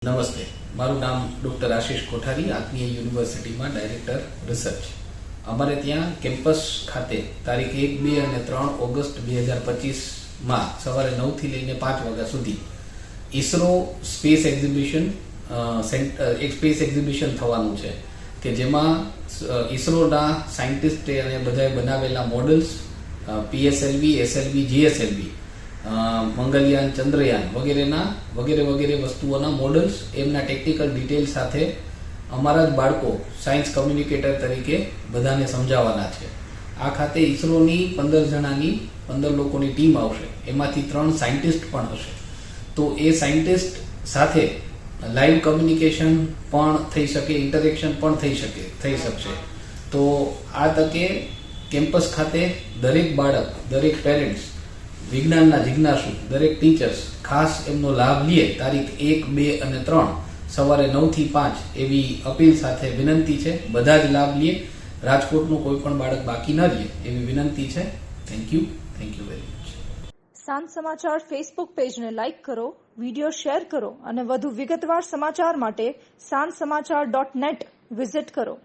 નમસ્તે. મારું નામ ડૉક્ટર આશિષ કોઠારી, આત્મીય યુનિવર્સિટીમાં ડાયરેક્ટર રિસર્ચ. અમારે ત્યાં કેમ્પસ ખાતે તારીખ એક, બે અને ત્રણ ઓગસ્ટ બે હજાર પચીસમાં સવારે નવથી લઈને પાંચ વાગ્યા સુધી ઇસરો સ્પેસ એક્ઝિબિશન એક સ્પેસ એક્ઝિબિશન થવાનું છે, કે જેમાં ઇસરોના સાયન્ટિસ્ટે અને બધાએ બનાવેલા models PSLV SLV GSLV Mangalyaan, Chandrayaan વગેરેના, વગેરે વગેરે વસ્તુઓના મોડલ્સ એમના ટેકનિકલ ડિટેલ સાથે અમારા જ બાળકો સાયન્સ કમ્યુનિકેટર તરીકે બધાને સમજાવવાના છે. આ ખાતે ઇસરોની પંદર જણાની પંદર લોકોની ટીમ આવશે. એમાંથી ત્રણ સાયન્ટિસ્ટ પણ હશે. તો એ સાયન્ટિસ્ટ સાથે લાઈવ કમ્યુનિકેશન પણ થઈ શકે ઇન્ટરેક્શન પણ થઈ શકે, થઈ શકશે. તો આ તકે કેમ્પસ ખાતે દરેક બાળક, દરેક પેરેન્ટ્સ વિજ્ઞાનના જિજ્ઞાસુ, દરેક ટીચર્સ ખાસ એમનો લાભ લે તારીખ એક, બે અને ત્રણ, સવારે નવથી પાંચ એવી અપીલ સાથે વિનંતી છે. બધા જ લાભ લે. રાજકોટનું કોઈ પણ બાળક બાકી ન રહે એવી વિનંતી છે. Thank you thank you very much સાંજ સમાચાર ફેસબુક પેજને લાઇક કરો વિડિયો શેર કરો અને વધુ વિગતવાર સમાચાર માટે સાંજ સમાચાર ડોટ નેટ વિઝિટ કરો.